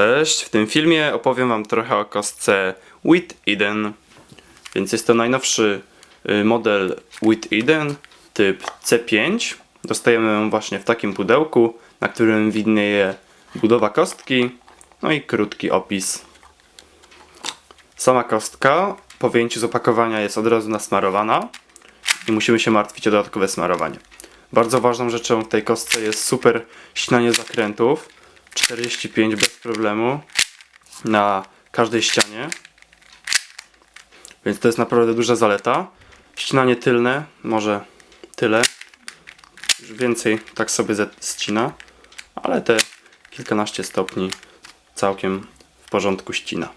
Cześć, w tym filmie opowiem Wam trochę o kostce Wit Eden. Więc jest to najnowszy y, model Wit Eden, typ C5. Dostajemy ją właśnie w takim pudełku, na którym widnieje budowa kostki, no i krótki opis. Sama kostka po wyjęciu z opakowania jest od razu nasmarowana i musimy się martwić o dodatkowe smarowanie. Bardzo ważną rzeczą w tej kostce jest super ścinanie zakrętów. 45 bez problemu na każdej ścianie. Więc to jest naprawdę duża zaleta. Ścinanie tylne, może tyle. Już więcej tak sobie ścina, ale te kilkanaście stopni całkiem w porządku ścina.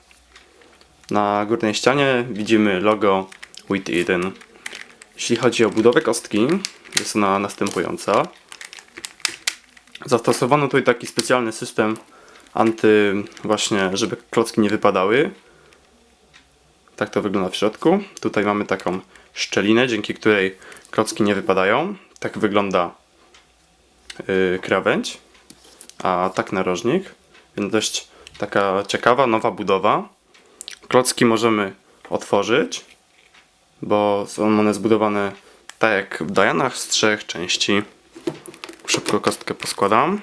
Na górnej ścianie widzimy logo With Eden. Jeśli chodzi o budowę kostki, jest ona następująca. Zastosowano tutaj taki specjalny system anty, właśnie, żeby klocki nie wypadały. Tak to wygląda w środku. Tutaj mamy taką szczelinę, dzięki której klocki nie wypadają. Tak wygląda yy, krawędź, a tak narożnik. Więc dość taka ciekawa, nowa budowa. Klocki możemy otworzyć, bo są one zbudowane tak jak w Dianach z trzech części. Szybko kostkę poskładam.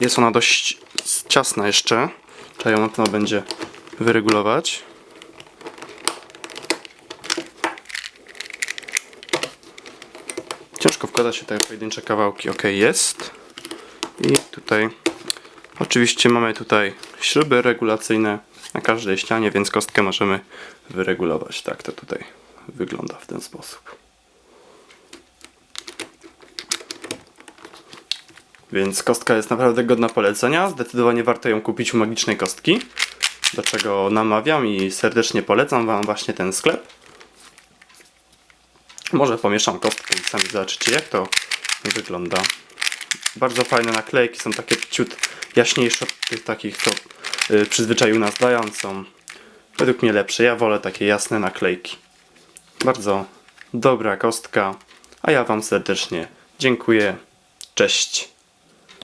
Jest ona dość ciasna jeszcze. Trzeba ją na pewno będzie wyregulować. Ciężko wkłada się te pojedyncze kawałki. Ok, jest. I tutaj oczywiście mamy tutaj śruby regulacyjne na każdej ścianie, więc kostkę możemy wyregulować. Tak to tutaj wygląda w ten sposób. Więc kostka jest naprawdę godna polecenia. Zdecydowanie warto ją kupić u magicznej kostki. Do czego namawiam i serdecznie polecam Wam właśnie ten sklep. Może pomieszam kostkę i sami zobaczycie jak to wygląda. Bardzo fajne naklejki, są takie ciut jaśniejsze od tych takich, co y, przyzwyczaił nas Diane, są według mnie lepsze. Ja wolę takie jasne naklejki. Bardzo dobra kostka, a ja Wam serdecznie dziękuję. Cześć.